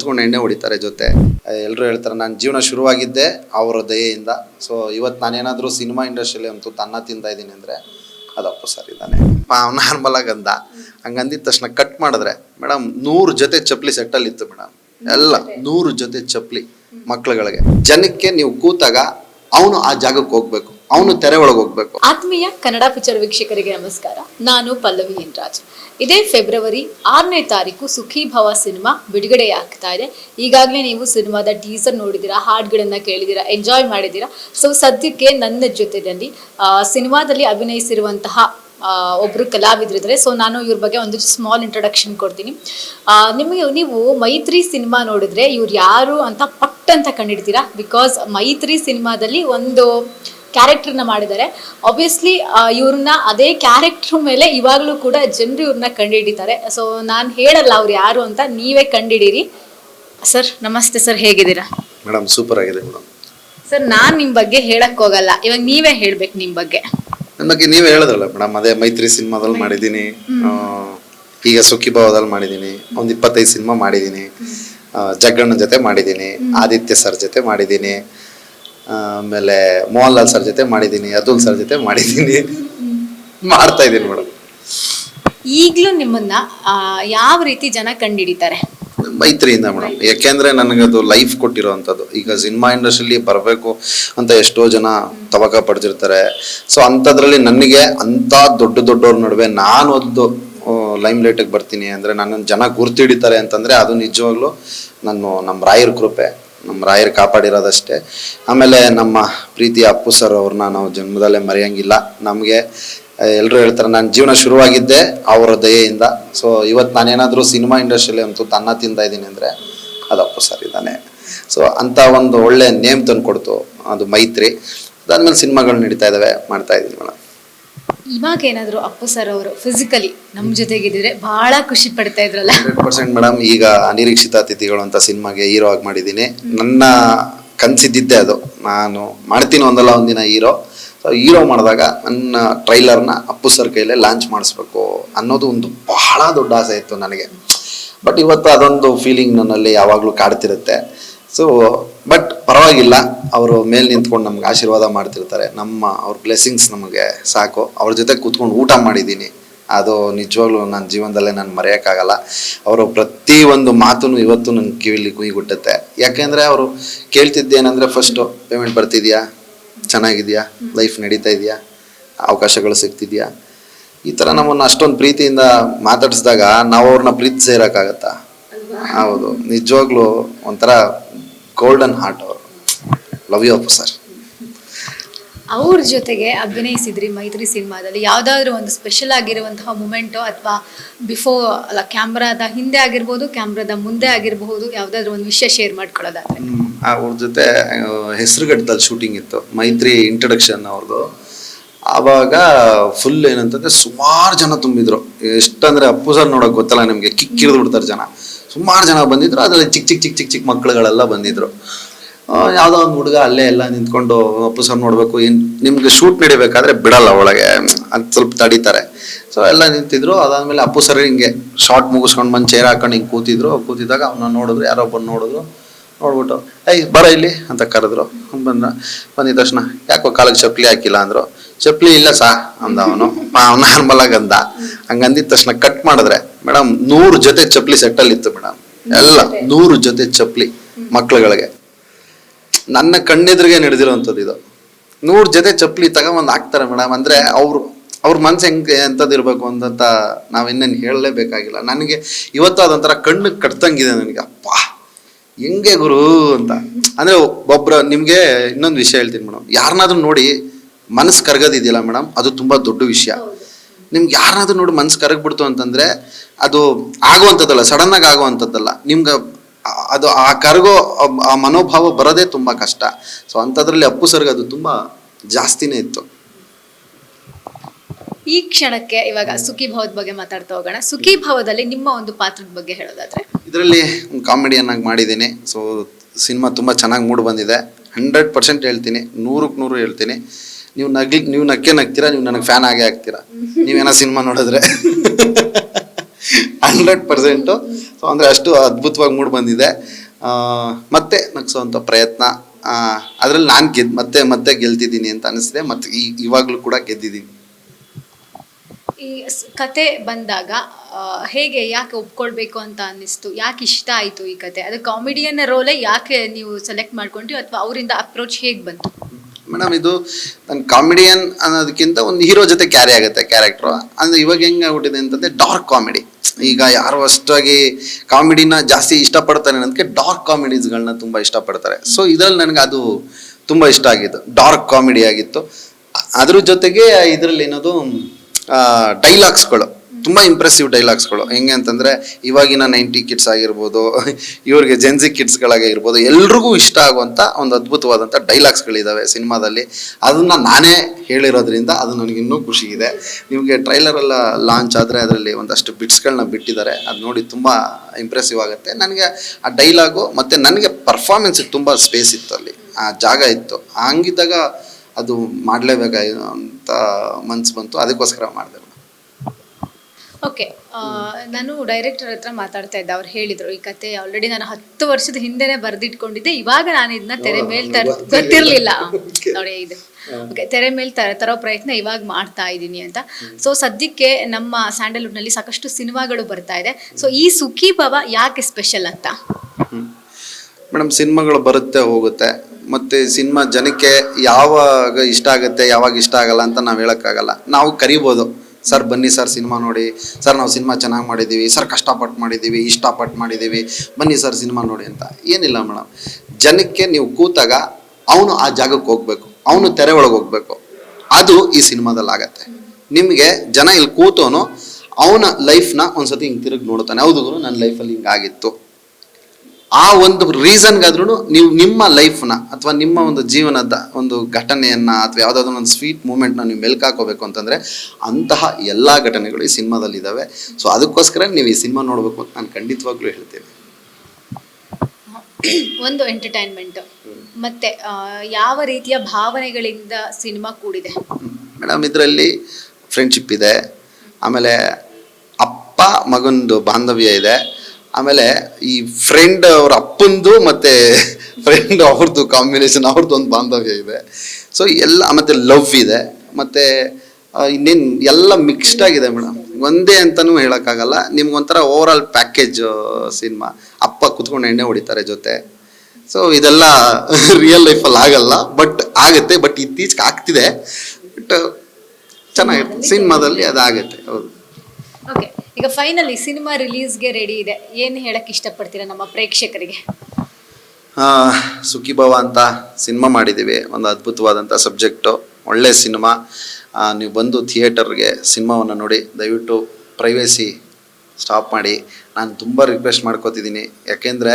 ಕುತ್ಕೊಂಡು ಎಣ್ಣೆ ಹೊಡಿತಾರೆ ಜೊತೆ. ಎಲ್ಲರೂ ಹೇಳ್ತಾರೆ, ನಾನು ಜೀವನ ಶುರುವಾಗಿದ್ದೆ ಅವರ ದಯೆಯಿಂದ. ಸೊ ಇವತ್ತು ನಾನೇನಾದರೂ ಸಿನಿಮಾ ಇಂಡಸ್ಟ್ರಿಯಲ್ಲಿ ಅಂತೂ ತನ್ನ ತಿಂತಾ ಇದ್ದೀನಿ ಅಂದರೆ ಅದಪ್ಪ ಸರ್ ಇದ್ದಾನೆ. ನಾರ್ಮಲ್ ಆಗಿ ಅಂದ. ಹಂಗಂದಿದ ತಕ್ಷಣ ಕಟ್ ಮಾಡಿದ್ರೆ ಮೇಡಮ್ ನೂರು ಜೊತೆ ಚಪ್ಪಲಿ ಸೆಟ್ಟಲ್ಲಿತ್ತು ಮೇಡಮ್ ಎಲ್ಲ ನೂರು ಜೊತೆ ಚಪ್ಪಲಿ ಮಕ್ಳುಗಳಿಗೆ. ಜನಕ್ಕೆ ನೀವು ಕೂತಾಗ ಅವನು ಆ ಜಾಗಕ್ಕೆ ಹೋಗ್ಬೇಕು. ಅವನು ತೆರೆ ಒಳಗೆ ಹೋಗ್ಬೇಕು. ಆತ್ಮೀಯ ಕನ್ನಡ ಪಿಕ್ಚರ್ ವೀಕ್ಷಕರಿಗೆ ನಮಸ್ಕಾರ. ನಾನು ಪಲ್ಲವಿ ರಾಜ್ ಇದೇ ಫೆಬ್ರವರಿ ಆರನೇ ತಾರೀಕು ಸುಖಿ ಭವ ಸಿನಿಮಾ ಬಿಡುಗಡೆಯಾಗ್ತಾ ಇದೆ. ಈಗಾಗಲೇ ನೀವು ಸಿನಿಮಾದ ಟೀಸರ್ ನೋಡಿದ್ದೀರಾ, ಹಾಡ್ಗಳನ್ನ ಕೇಳಿದಿರಾ ಎಂಜಾಯ್ ಮಾಡಿದಿರಾ ಸೊ, ಸದ್ಯಕ್ಕೆ ನನ್ನ ಜೊತೆಯಲ್ಲಿ ಸಿನಿಮಾದಲ್ಲಿ ಅಭಿನಯಿಸಿರುವಂತಹ ಒಬ್ರು ಕಲಾವಿದರಿದ್ದಾರೆ. ಸೊ, ನಾನು ಇವ್ರ ಬಗ್ಗೆ ಒಂದು ಸ್ಮಾಲ್ ಇಂಟ್ರೊಡಕ್ಷನ್ ಕೊಡ್ತೀನಿ. ನಿಮಗೆ ನೀವು ಮೈತ್ರಿ ಸಿನಿಮಾ ನೋಡಿದ್ರೆ ಇವ್ರು ಯಾರು ಅಂತ ಪಟ್ ಅಂತ ಕಂಡಿಡ್ತೀರಾ? ಬಿಕಾಸ್ ಮೈತ್ರಿ ಸಿನಿಮಾದಲ್ಲಿ ಒಂದು ಕ್ಯಾರೆಕ್ಟರ್ನ ಮಾಡಿದ್ದಾರೆ. ಆಬ್ವಿಯಸ್ಲಿ ಇವ್ರನ್ನ ಅದೇ ಕ್ಯಾರೆಕ್ಟರ್ ಮೇಲೆ ಇವಾಗಲೂ ಕೂಡ ಜನರು ಇವ್ರನ್ನ ಕಂಡುಹಿಡಿತಾರೆ ಸೊ ನಾನು ಹೇಳಲ್ಲ ಅವ್ರು ಯಾರು ಅಂತ ನೀವೇ ಕಂಡುಹಿಡೀರಿ ಸರ್ ನಮಸ್ತೆ ಸರ್ ಹೇಗಿದ್ದೀರಾ? ಮೇಡಮ್ ಸೂಪರ್ ಆಗಿದೆ ಮೇಡಮ್ ಸರ್ ನಾನು ನಿಮ್ಮ ಬಗ್ಗೆ ಹೇಳಕ್ ಹೋಗಲ್ಲ. ಇವಾಗ ನೀವೇ ಹೇಳ್ಬೇಕು ನಿಮ್ಮ ಬಗ್ಗೆ. ನನ್ನ ಬಗ್ಗೆ ನೀವೇ ಹೇಳಿದ್ರಲ್ಲ ಮೇಡಮ್ ಅದೇ ಮೈತ್ರಿ ಸಿನಿಮಾದಲ್ಲಿ ಮಾಡಿದ್ದೀನಿ. ಈಗ ಸುಖಿ ಭಾವದಲ್ಲಿ ಮಾಡಿದ್ದೀನಿ. ಒಂದು ಇಪ್ಪತ್ತೈದು ಸಿನಿಮಾ ಮಾಡಿದ್ದೀನಿ. ಜಗ್ಗಣ್ಣ ಜಗ್ಗಣ್ಣನ ಜೊತೆ ಮಾಡಿದ್ದೀನಿ. ಆದಿತ್ಯ ಸರ್ ಜೊತೆ ಮಾಡಿದ್ದೀನಿ. ಆಮೇಲೆ ಮೋಹನ್ ಲಾಲ್ ಸರ್ ಜೊತೆ ಮಾಡಿದ್ದೀನಿ ಅತುಲ್ ಸರ್ ಜೊತೆ ಮಾಡಿದ್ದೀನಿ. ಮಾಡ್ತಾ ಇದ್ದೀನಿ ಮೇಡಮ್. ಈಗಲೂ ನಿಮ್ಮನ್ನ ಯಾವ ರೀತಿ ಜನ ಕಂಡಿಡಿತಾರೆ? ಮೈತ್ರಿಯಿಂದ ಮೇಡಮ್. ಯಾಕೆಂದ್ರೆ ಅದು ಲೈಫ್ ಕೊಟ್ಟಿರೋವಂಥದ್ದು ಈಗ ಸಿನಿಮಾ ಇಂಡಸ್ಟ್ರಿಲಿ ಬರಬೇಕು ಅಂತ ಎಷ್ಟೋ ಜನ ತವಕ ಪಡೆದಿರ್ತಾರೆ ಸೊ ಅಂಥದ್ರಲ್ಲಿ ನನಗೆ ಅಂಥ ದೊಡ್ಡ ದೊಡ್ಡವ್ರ ನಡುವೆ ನಾನು ಒಂದು ಲೈಮ್ ಲೈಟಿಗೆ ಬರ್ತೀನಿ ಅಂದರೆ ನನ್ನನ್ನು ಜನ ಗುರ್ತಿಡಿತಾರೆ ಅಂತಂದರೆ ಅದು ನಿಜವಾಗ್ಲೂ ನಾನು ನಮ್ಮ ರಾಯರ ಕೃಪೆ. ನಮ್ಮ ರಾಯರು ಕಾಪಾಡಿರೋದಷ್ಟೇ. ಆಮೇಲೆ ನಮ್ಮ ಪ್ರೀತಿ ಅಪ್ಪು ಸರ್ ಅವ್ರನ್ನ ನಾವು ಜನ್ಮದಲ್ಲೇ ಮರೆಯಂಗಿಲ್ಲ. ನಮಗೆ ಎಲ್ಲರೂ ಹೇಳ್ತಾರೆ, ನಾನು ಜೀವನ ಶುರುವಾಗಿದ್ದೆ ಅವರ ದಯೆಯಿಂದ. ಸೊ ಇವತ್ತು ನಾನೇನಾದರೂ ಸಿನಿಮಾ ಇಂಡಸ್ಟ್ರಿಯಲ್ಲಿ ಅಂತೂ ತನ್ನ ತಿಂತಾ ಇದ್ದೀನಿ ಅಂದರೆ ಅದು ಅಪ್ಪು ಸರ್ ಇದ್ದಾನೆ. ಸೊ ಅಂಥ ಒಂದು ಒಳ್ಳೆ ನೇಮ್ ತಂದು ಕೊಡ್ತು ಅದು ಮೈತ್ರಿ. ಅದಾದಮೇಲೆ ಸಿನಿಮಾಗಳು ನಡೀತಾ ಇದ್ದಾವೆ, ಮಾಡ್ತಾ ಇದ್ದೀನಿ ಮೇಡಮ್. ಇವಾಗ ಏನಾದ್ರು ಅಪ್ಪು ಸರ್ ಅವರು ಫಿಸಿಕಲಿ ನಮ್ಮ ಜೊತೆಗಿದ್ರೆ ಬಹಳ ಖುಷಿ ಪಡ್ತಾ ಇದ್ರಲ್ಲ. ಪರ್ಸೆಂಟ್ ಮೇಡಮ್ ಈಗ ಅನಿರೀಕ್ಷಿತ ಅತಿಥಿಗಳು ಅಂತ ಸಿನಿಮಾಗೆ ಹೀರೋ ಆಗಿ ಮಾಡಿದ್ದೀನಿ. ನನ್ನ ಕನ್ಸಿದ್ದಿದ್ದೆ ಅದು. ನಾನು ಮಾಡ್ತೀನಿ ಒಂದಲ್ಲ ಒಂದಿನ ಹೀರೋ ಸೊ ಹೀರೋ ಮಾಡಿದಾಗ ನನ್ನ ಟ್ರೈಲರ್ನ ಅಪ್ಪು ಸರ್ ಕೈಲೇ ಲಾಂಚ್ ಮಾಡಿಸ್ಬೇಕು ಅನ್ನೋದು ಒಂದು ಬಹಳ ದೊಡ್ಡ ಆಸೆ ಇತ್ತು ನನಗೆ. ಬಟ್ ಇವತ್ತು ಅದೊಂದು ಫೀಲಿಂಗ್ ನನ್ನಲ್ಲಿ ಯಾವಾಗಲೂ ಕಾಡ್ತಿರುತ್ತೆ. ಸೊ ಬಟ್ ಪರವಾಗಿಲ್ಲ ಅವರು ಮೇಲೆ ನಿಂತ್ಕೊಂಡು ನಮ್ಗೆ ಆಶೀರ್ವಾದ ಮಾಡ್ತಿರ್ತಾರೆ. ನಮ್ಮ ಅವ್ರ ಬ್ಲೆಸ್ಸಿಂಗ್ಸ್ ನಮಗೆ ಸಾಕು. ಅವ್ರ ಜೊತೆ ಕೂತ್ಕೊಂಡು ಊಟ ಮಾಡಿದ್ದೀನಿ. ಅದು ನಿಜವಾಗ್ಲೂ ನನ್ನ ಜೀವನದಲ್ಲೇ ನಾನು ಮರೆಯೋಕ್ಕಾಗಲ್ಲ. ಅವರು ಪ್ರತಿ ಒಂದು ಮಾತನ್ನು ಇವತ್ತು ನನ್ನ ಕಿವಿಲಿ ಕುಯ್ಗುಟ್ಟುತ್ತೆ ಯಾಕೆಂದರೆ ಅವರು ಕೇಳ್ತಿದ್ದೇನೆಂದರೆ ಫಸ್ಟು ಪೇಮೆಂಟ್ ಬರ್ತಿದ್ಯಾ? ಚೆನ್ನಾಗಿದೆಯಾ? ಲೈಫ್ ನಡೀತಾ ಇದೆಯಾ? ಅವಕಾಶಗಳು ಸಿಗ್ತಿದೆಯಾ? ಈ ಥರ ನಮ್ಮನ್ನು ಅಷ್ಟೊಂದು ಪ್ರೀತಿಯಿಂದ ಮಾತಾಡಿಸಿದಾಗ ನಾವು ಅವ್ರನ್ನ ಪ್ರೀತಿ ಸೇರೋಕ್ಕಾಗತ್ತಾ? ಹೌದು. ನಿಜವಾಗ್ಲೂ ಒಂಥರ ಗೋಲ್ಡನ್ ಹಾರ್ಟ್ ಅವರು. ಲವ್ ಯು ಅಪ್ಪು ಸರ್ ಅವ್ರ ಜೊತೆಗೆ ಅಭಿನಯಿಸಿದ್ರಿ ಮೈತ್ರಿ ಸಿನಿಮಾದಲ್ಲಿ. ಯಾವ್ದಾದ್ರು ಒಂದು ಸ್ಪೆಷಲ್ ಆಗಿರುವಂತಹ ಮೂಮೆಂಟು ಅಥವಾ ಬಿಫೋರ್ ಅಲ್ಲ ಕ್ಯಾಮ್ರಾದ ಹಿಂದೆ ಆಗಿರ್ಬೋದು ಕ್ಯಾಮ್ರಾದ ಮುಂದೆ ಆಗಿರಬಹುದು ಯಾವ್ದಾದ್ರು ಒಂದು ವಿಷಯ ಶೇರ್ ಮಾಡ್ಕೊಳ್ಳೋದಾದ್ರೆ. ಅವ್ರ ಜೊತೆ ಹೆಸರುಗಟ್ಟದಲ್ಲಿ ಶೂಟಿಂಗ್ ಇತ್ತು. ಮೈತ್ರಿ ಇಂಟ್ರಡಕ್ಷನ್ ಅವ್ರದ್ದು ಆವಾಗ ಫುಲ್ ಏನಂತಂದ್ರೆ ಸುಮಾರು ಜನ ತುಂಬಿದ್ರು. ಎಷ್ಟಂದ್ರೆ ಅಪ್ಪು ಸರ್ ನೋಡಕ್ ಗೊತ್ತಲ್ಲ ನಿಮಗೆ ಕಿಕ್ಕಿರಿದು ಬಿಡ್ತಾರೆ ಜನ. ಸುಮಾರು ಜನ ಬಂದಿದ್ರು, ಅದರಲ್ಲಿ ಚಿಕ್ಕ ಚಿಕ್ಕ ಚಿಕ್ಕ ಚಿಕ್ಕ ಚಿಕ್ಕ ಮಕ್ಕಳುಗಳೆಲ್ಲ ಬಂದಿದ್ರು. ಯಾವುದೋ ಒಂದು ಹುಡುಗ ಅಲ್ಲೇ ಎಲ್ಲ ನಿಂತ್ಕೊಂಡು, ಅಪ್ಪು ಸರ್ ನೋಡಬೇಕು, ಏನು ನಿಮ್ಗೆ ಶೂಟ್ ನಡಿಬೇಕಾದ್ರೆ ಬಿಡಲ್ಲ ಒಳಗೆ, ಅದು ಸ್ವಲ್ಪ ತಡೀತಾರೆ. ಸೊ ಎಲ್ಲ ನಿಂತಿದ್ರು, ಅದಾದ್ಮೇಲೆ ಅಪ್ಪು ಸರ್ ಹಿಂಗೆ ಶಾರ್ಟ್ ಮುಗಿಸ್ಕೊಂಡು ಬಂದು ಚೇರ್ ಹಾಕೊಂಡು ಹಿಂಗೆ ಕೂತಿದ್ರು. ಕೂತಿದ್ದಾಗ ಅವನ್ನ ನೋಡಿದ್ರು, ಯಾರೋ ಬಂದು ನೋಡಿದ್ರು. ನೋಡ್ಬಿಟ್ಟು ಐ ಬರ ಇಲ್ಲಿ, ಅಂತ ಕರೆದ್ರು. ಬಂದ ಬಂದಿದ ತಕ್ಷಣ, ಯಾಕೋ ಕಾಲಿಗೆ ಚಪ್ಪಲಿ ಹಾಕಿಲ್ಲ? ಅಂದ್ರು. ಚಪ್ಪಲಿ ಇಲ್ಲ ಸಾ, ಅಂದ ಅವನು. ನಾರ್ಮಲ್ ಆಗಿ ಅಂದ. ಹಂಗಂದಿದ ತಕ್ಷಣ ಕಟ್ ಮಾಡಿದ್ರೆ ಮೇಡಮ್ ನೂರು ಜೊತೆ ಚಪ್ಪಲಿ ಸೆಟ್ಟಲ್ಲಿ ಇತ್ತು ಮೇಡಮ್ ಎಲ್ಲ, ನೂರು ಜೊತೆ ಚಪ್ಪಲಿ ಮಕ್ಳುಗಳಿಗೆ. ನನ್ನ ಕಣ್ಣೆದುರಿಗೆ ನಡೆದಿರುವಂಥದ್ದು ಇದು. ನೂರು ಜೊತೆ ಚಪ್ಪಲಿ ತಗೊಂಬಂದು ಹಾಕ್ತಾರೆ ಮೇಡಮ್ ಅಂದ್ರೆ ಅವ್ರು, ಅವ್ರ ಮನ್ಸು ಹೆಂಗೆ ಎಂಥದ್ದು ಅಂತಂತ ಅಂತ ನಾವಿನ್ನೇನು ಹೇಳಲೇಬೇಕಾಗಿಲ್ಲ. ನನಗೆ ಇವತ್ತು ಅದೊಂಥರ ಕಣ್ಣು ಕಟ್ತಂಗಿದೆ ನನಗೆ. ಅಪ್ಪ! ಹೆಂಗೆ ಗುರು ಅಂತ. ಅಂದ್ರೆ ಒಬ್ಬೊಬ್ರು ನಿಮ್ಗೆ ಇನ್ನೊಂದು ವಿಷಯ ಹೇಳ್ತೀನಿ ಮೇಡಮ್. ಯಾರನ್ನಾದ್ರೂ ನೋಡಿ ಮನಸ್ಸು ಕರಗೋದಿದೆಯಲ್ಲ ಮೇಡಮ್, ಅದು ತುಂಬಾ ದೊಡ್ಡ ವಿಷಯ. ನಿಮ್ಗೆ ಯಾರನ್ನಾದ್ರೂ ನೋಡಿ ಮನಸ್ಸು ಕರಗ್ಬಿಡ್ತು ಅಂತಂದ್ರೆ ಅದು ಆಗುವಂಥದ್ದಲ್ಲ ಸಡನ್ ಆಗಿ ಆಗುವಂಥದ್ದಲ್ಲ. ನಿಮ್ಗೆ ಅದು ಆ ಕರಗೋ, ಆ ಮನೋಭಾವ ಬರೋದೇ ತುಂಬಾ ಕಷ್ಟ. ಸೊ ಅಂಥದ್ರಲ್ಲಿ ಅಪ್ಪು ಸರ್ಗೆ ಅದು ತುಂಬಾ ಜಾಸ್ತಿನೇ ಇತ್ತು. ಈ ಕ್ಷಣಕ್ಕೆ ಇವಾಗ ಸುಖಿ ಭಾವದ ಬಗ್ಗೆ ಮಾತಾಡ್ತಾ ಹೋಗೋಣ. ಸುಖಿ ಭಾವದಲ್ಲಿ ನಿಮ್ಮ ಒಂದು ಪಾತ್ರದ ಬಗ್ಗೆ ಹೇಳೋದಾದ್ರೆ? ಇದರಲ್ಲಿ ಒಂದು ಕಾಮಿಡಿಯನ್ ಆಗಿ ಮಾಡಿದ್ದೀನಿ. ಸೊ ಸಿನಿಮಾ ತುಂಬ ಚೆನ್ನಾಗಿ ಮೂಡ್ ಬಂದಿದೆ. ಹಂಡ್ರೆಡ್ ಪರ್ಸೆಂಟ್ ಹೇಳ್ತೀನಿ. ನೂರಕ್ಕೆ ನೂರು ಹೇಳ್ತೀನಿ. ನೀವು ನಗ್ಲಿ, ನೀವು ನಕ್ಕೆ ನಗ್ತೀರಾ, ನೀವು ನನಗೆ ಫ್ಯಾನ್ ಆಗೇ ಆಗ್ತೀರಾ? ನೀವೇನೋ ಸಿನಿಮಾ ನೋಡಿದ್ರೆ. ಹಂಡ್ರೆಡ್ ಪರ್ಸೆಂಟು ಸೊ ಅಂದರೆ ಅಷ್ಟು ಅದ್ಭುತವಾಗಿ ಮೂಡ್ ಬಂದಿದೆ. ಮತ್ತೆ ನಗ್ಸೋವಂಥ ಪ್ರಯತ್ನ. ಅದರಲ್ಲಿ ನಾನು ಗೆದ್ದು ಮತ್ತೆ ಮತ್ತೆ ಗೆಲ್ತಿದ್ದೀನಿ ಅಂತ ಅನಿಸಿದೆ ಮತ್ತು ಈ, ಇವಾಗಲೂ ಕೂಡ ಗೆದ್ದಿದ್ದೀನಿ. ಈ ಸ್- ಕತೆ ಬಂದಾಗ ಹೇಗೆ ಯಾಕೆ ಒಪ್ಕೊಳ್ಬೇಕು ಅಂತ ಅನ್ನಿಸ್ತು? ಯಾಕೆ ಇಷ್ಟ ಆಯಿತು ಈ ಕತೆ? ಅದು ಕಾಮಿಡಿಯನ್ ರೋಲೇ ಯಾಕೆ ನೀವು ಸೆಲೆಕ್ಟ್ ಮಾಡ್ಕೊಂಡ್ರಿ ಅಥವಾ ಅವರಿಂದ ಅಪ್ರೋಚ್ ಹೇಗೆ ಬಂತು? ಮೇಡಮ್, ಇದು ನನ್ನ ಕಾಮಿಡಿಯನ್ ಅನ್ನೋದಕ್ಕಿಂತ ಒಂದು ಹೀರೋ ಜೊತೆ ಕ್ಯಾರಿ ಆಗುತ್ತೆ ಕ್ಯಾರೆಕ್ಟ್ರು ಅಂದರೆ ಇವಾಗ ಹೆಂಗೆ ಆಗ್ಬಿಟ್ಟಿದೆ ಅಂತಂದರೆ ಡಾರ್ಕ್ ಕಾಮಿಡಿ ಈಗ ಯಾರು ಅಷ್ಟಾಗಿ ಕಾಮಿಡಿನ ಜಾಸ್ತಿ ಇಷ್ಟಪಡ್ತಾರೆ ಅನ್ನೋದಕ್ಕೆ ಡಾರ್ಕ್ ಕಾಮಿಡೀಸ್ಗಳನ್ನ ತುಂಬ ಇಷ್ಟಪಡ್ತಾರೆ. ಸೊ ಇದರಲ್ಲಿ ನನಗೆ ಅದು ತುಂಬ ಇಷ್ಟ ಆಗಿತ್ತು. ಡಾರ್ಕ್ ಕಾಮಿಡಿ ಆಗಿತ್ತು. ಅದ್ರ ಜೊತೆಗೆ ಇದರಲ್ಲಿ ಏನದು ಡೈಲಾಗ್ಸ್ಗಳು ತುಂಬ ಇಂಪ್ರೆಸಿವ್ ಡೈಲಾಗ್ಸ್ಗಳು ಹೆಂಗೆ ಅಂತಂದರೆ, ಇವಾಗಿನ ನೈಂಟಿ ಕಿಡ್ಸ್ ಆಗಿರ್ಬೋದು, ಇವ್ರಿಗೆ ಜೆನ್ಸಿ ಕಿಡ್ಸ್ಗಳಾಗಿರ್ಬೋದು ಎಲ್ರಿಗೂ ಇಷ್ಟ ಆಗುವಂಥ ಒಂದು ಅದ್ಭುತವಾದಂಥ ಡೈಲಾಗ್ಸ್ಗಳಿದ್ದಾವೆ ಸಿನಿಮಾದಲ್ಲಿ. ಅದನ್ನು ನಾನೇ ಹೇಳಿರೋದ್ರಿಂದ ಅದು ನನಗಿನ್ನೂ ಖುಷಿ ಇದೆ. ನಿಮಗೆ ಟ್ರೈಲರೆಲ್ಲ ಲಾಂಚ್ ಆದರೆ ಅದರಲ್ಲಿ ಒಂದಷ್ಟು ಬಿಟ್ಸ್ಗಳನ್ನ ಬಿಟ್ಟಿದ್ದಾರೆ. ಅದು ನೋಡಿ ತುಂಬ ಇಂಪ್ರೆಸಿವ್ ಆಗುತ್ತೆ. ನನಗೆ ಆ ಡೈಲಾಗು ಮತ್ತು ನನಗೆ ಪರ್ಫಾರ್ಮೆನ್ಸಿಗೆ ತುಂಬ ಸ್ಪೇಸ್ ಇತ್ತು ಅಲ್ಲಿ. ಆ ಜಾಗ ಇತ್ತು. ಹಂಗಿದ್ದಾಗ ಅದು ಮಾಡಲೇಬೇಕಾಗಿ ಅಂತ ಮನ್ಸು ಬಂತು. ಅದಕ್ಕೋಸ್ಕರ ಮಾಡಿದೆ ಓಕೆ ನಾನು ಡೈರೆಕ್ಟರ್ ಹತ್ರ ಮಾತಾಡ್ತಾ ಇದ್ದೆ. ಅವ್ರು ಹೇಳಿದ್ರು ಈ ಕತೆ ಆಲ್ರೆಡಿ ನಾನು ಹತ್ತು ವರ್ಷದ ಹಿಂದೆನೆ ಬರ್ದಿಟ್ಕೊಂಡಿದ್ದೆ. ಇವಾಗ ನಾನು ಇದನ್ನ ತೆರೆ ಮೇಲೆ ತರ ಗೊತ್ತಿರಲಿಲ್ಲ. ನೋಡಿ ಇದು. ಓಕೆ ತೆರೆ ಮೇಲೆ ತರ ತರೋ ಪ್ರಯತ್ನ ಇವಾಗ ಮಾಡ್ತಾ ಇದ್ದೀನಿ ಅಂತ. ಸೊ ಸದ್ಯಕ್ಕೆ ನಮ್ಮ ಸ್ಯಾಂಡಲ್ವುಡ್ನಲ್ಲಿ ಸಾಕಷ್ಟು ಸಿನಿಮಾಗಳು ಬರ್ತಾ ಇದೆ. ಸೊ ಈ ಸುಖಿ ಭವ ಯಾಕೆ ಸ್ಪೆಷಲ್ ಅಂತ? ಮೇಡಮ್ ಸಿನಿಮಾಗಳು ಬರುತ್ತೆ ಹೋಗುತ್ತೆ. ಮತ್ತು ಸಿನಿಮಾ ಜನಕ್ಕೆ ಯಾವಾಗ ಇಷ್ಟ ಆಗುತ್ತೆ, ಯಾವಾಗ ಇಷ್ಟ ಆಗಲ್ಲ ಅಂತ ನಾವು ಹೇಳೋಕ್ಕಾಗಲ್ಲ. ನಾವು ಕರಿಬೋದು. ಸರ್, ಬನ್ನಿ ಸರ್, ಸಿನಿಮಾ ನೋಡಿ. ಸರ್, ನಾವು ಸಿನಿಮಾ ಚೆನ್ನಾಗಿ ಮಾಡಿದ್ದೀವಿ ಸರ್ ಕಷ್ಟಪಟ್ಟು ಮಾಡಿದ್ದೀವಿ ಇಷ್ಟಪಟ್ಟು ಮಾಡಿದ್ದೀವಿ ಬನ್ನಿ ಸರ್, ಸಿನಿಮಾ ನೋಡಿ ಅಂತ. ಏನಿಲ್ಲ ಮೇಡಮ್ ಜನಕ್ಕೆ ನೀವು ಕೂತಾಗ ಅವನು ಆ ಜಾಗಕ್ಕೆ ಹೋಗ್ಬೇಕು. ಅವನು ತೆರೆ ಒಳಗೆ ಹೋಗ್ಬೇಕು. ಅದು ಈ ಸಿನಿಮಾದಲ್ಲಿ ಆಗತ್ತೆ. ನಿಮಗೆ ಜನ ಇಲ್ಲಿ ಕೂತೋನು, ಅವನ ಲೈಫ್ನ ಒಂದ್ಸತಿ ಹಿಂಗೆ ತಿರುಗಿ ನೋಡ್ತಾನೆ. ಹೌದು ನನ್ನ ಲೈಫಲ್ಲಿ ಹಿಂಗಾಗಿತ್ತು ಆ ಒಂದು ರೀಸನ್ಗಾದ್ರೂ ನೀವು ನಿಮ್ಮ ಲೈಫ್ನ ಅಥವಾ ನಿಮ್ಮ ಒಂದು ಜೀವನದ ಒಂದು ಘಟನೆಯನ್ನ ಅಥವಾ ಯಾವುದಾದ್ರೂ ಒಂದು ಸ್ವೀಟ್ ಮೂಮೆಂಟ್ನ ನೀವು ಮೆಲ್ಕಾಕೋಬೇಕು ಅಂತಂದ್ರೆ ಅಂತಹ ಎಲ್ಲ ಘಟನೆಗಳು ಈ ಸಿನಿಮಾದಲ್ಲಿ ಇದಾವೆ ಸೊ ಅದಕ್ಕೋಸ್ಕರ ನೀವು ಈ ಸಿನಿಮಾ ನೋಡಬೇಕು ಅಂತ ನಾನು ಖಂಡಿತವಾಗ್ಲೂ ಹೇಳ್ತೇನೆ. ಒಂದು ಎಂಟರ್ಟೈನ್ಮೆಂಟ್ ಮತ್ತೆ ಯಾವ ರೀತಿಯ ಭಾವನೆಗಳಿಂದ ಸಿನಿಮಾ ಕೂಡಿದೆ? ಮೇಡಮ್ ಇದರಲ್ಲಿ ಫ್ರೆಂಡ್ಶಿಪ್ ಇದೆ. ಆಮೇಲೆ ಅಪ್ಪ ಮಗನದು ಬಾಂಧವ್ಯ ಇದೆ. ಆಮೇಲೆ ಈ ಫ್ರೆಂಡ್ ಅವ್ರ ಅಪ್ಪಂದು ಮತ್ತೆ ಫ್ರೆಂಡ್ ಅವ್ರದ್ದು ಕಾಂಬಿನೇಷನ್ ಅವ್ರದ್ದು ಒಂದು ಬಾಂಧವ್ಯ ಇದೆ. ಸೊ ಎಲ್ಲ ಮತ್ತೆ ಲವ್ ಇದೆ. ಮತ್ತೆ ಇನ್ನೇನು ಎಲ್ಲ ಮಿಕ್ಸ್ಡ್ ಆಗಿದೆ ಮೇಡಮ್. ಒಂದೇ ಅಂತಲೂ ಹೇಳೋಕ್ಕಾಗಲ್ಲ. ನಿಮ್ಗೊಂಥರ ಓವರ್ ಆಲ್ ಪ್ಯಾಕೇಜ್ ಸಿನಿಮಾ ಅಪ್ಪ ಕುತ್ಕೊಂಡು ಎಣ್ಣೆ ಹೊಡಿತಾರೆ ಜೊತೆ. ಸೊ ಇದೆಲ್ಲ ರಿಯಲ್ ಲೈಫಲ್ಲಿ ಆಗಲ್ಲ. ಬಟ್ ಆಗುತ್ತೆ ಬಟ್ ಇತ್ತೀಚೆಗೆ ಆಗ್ತಿದೆ. ಬಟ್ ಚೆನ್ನಾಗಿರುತ್ತೆ. ಸಿನಿಮಾದಲ್ಲಿ ಅದಾಗುತ್ತೆ. ಹೌದು. ಓಕೆ ಈಗ ಫೈನಲಿ ಸಿನಿಮಾ ರಿಲೀಸ್ಗೆ ರೆಡಿ ಇದೆ. ಏನು ಹೇಳಕ್ ಇಷ್ಟಪಡ್ತೀರಾ ನಮ್ಮ ಪ್ರೇಕ್ಷಕರಿಗೆ? ಸುಖಿ ಭವ ಅಂತ ಸಿನಿಮಾ ಮಾಡಿದ್ದೀವಿ. ಒಂದು ಅದ್ಭುತವಾದಂಥ ಸಬ್ಜೆಕ್ಟು ಒಳ್ಳೆ ಸಿನಿಮಾ. ನೀವು ಬಂದು ಥಿಯೇಟರ್ಗೆ ಸಿನಿಮಾವನ್ನು ನೋಡಿ, ದಯವಿಟ್ಟು ಪ್ರೈವೇಸಿ ಸ್ಟಾಪ್ ಮಾಡಿ. ನಾನು ತುಂಬ ರಿಕ್ವೆಸ್ಟ್ ಮಾಡ್ಕೋತಿದ್ದೀನಿ. ಯಾಕೆಂದರೆ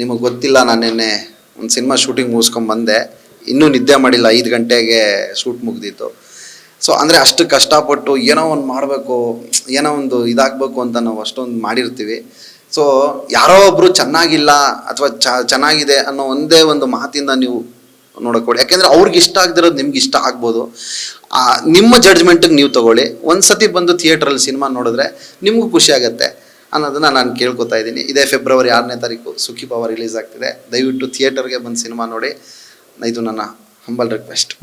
ನಿಮಗೆ ಗೊತ್ತಿಲ್ಲ, ನಾನು ನಿನ್ನೆ ಒಂದು ಸಿನಿಮಾ ಶೂಟಿಂಗ್ ಮುಗಿಸ್ಕೊಂಡು ಬಂದೆ. ಇನ್ನೂ ನಿದ್ದೆ ಮಾಡಿಲ್ಲ, ಐದು ಗಂಟೆಗೆ ಶೂಟ್ ಮುಗ್ದಿತ್ತು. ಸೊ ಅಂದರೆ ಅಷ್ಟು ಕಷ್ಟಪಟ್ಟು ಏನೋ ಒಂದು ಮಾಡಬೇಕು, ಏನೋ ಒಂದು ಇದಾಗಬೇಕು ಅಂತ ನಾವು ಅಷ್ಟೊಂದು ಮಾಡಿರ್ತೀವಿ. ಸೊ ಯಾರೋ ಒಬ್ಬರು ಚೆನ್ನಾಗಿಲ್ಲ ಅಥವಾ ಚೆನ್ನಾಗಿದೆ ಅನ್ನೋ ಒಂದೇ ಒಂದು ಮಾತಿಂದ ನೀವು ನೋಡೋಕೊಡಿ ಯಾಕೆಂದರೆ ಅವ್ರಿಗೆ ಇಷ್ಟ ಆಗದಿರೋದು ನಿಮ್ಗೆ ಇಷ್ಟ ಆಗ್ಬೋದು. ನಿಮ್ಮ ಜಡ್ಜ್ಮೆಂಟಿಗೆ ನೀವು ತಗೊಳ್ಳಿ. ಒಂದು ಸತಿ ಬಂದು ಥಿಯೇಟ್ರಲ್ಲಿ ಸಿನಿಮಾ ನೋಡಿದ್ರೆ ನಿಮಗೂ ಖುಷಿ ಅನ್ನೋದನ್ನ ನಾನು ಕೇಳ್ಕೊತಾ ಇದ್ದೀನಿ. ಇದೇ ಫೆಬ್ರವರಿ ಆರನೇ ತಾರೀಕು ಸುಖಿ ಪವರ್ ರಿಲೀಸ್ ಆಗ್ತಿದೆ. ದಯವಿಟ್ಟು ಥಿಯೇಟರ್ಗೆ ಬಂದು ಸಿನಿಮಾ ನೋಡಿ. ಇದು ನನ್ನ humble request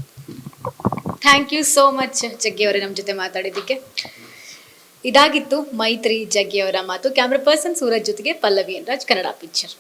thank you so much Jaggi ಅವರೇ ನಮ್ಮ ಜೊತೆ ಮಾತಾಡಿದ್ದಕ್ಕೆ. ಇದಾಗಿತ್ತು ಮೈತ್ರಿ ಜಗ್ಗಿ ಅವರ ಮಾತು. ಕ್ಯಾಮ್ರಾ ಪರ್ಸನ್ ಸೂರಜ್ ಜೊತೆಗೆ ಪಲ್ಲವಿ ರಾಜ್, ಕನ್ನಡ ಪಿಕ್ಚರ್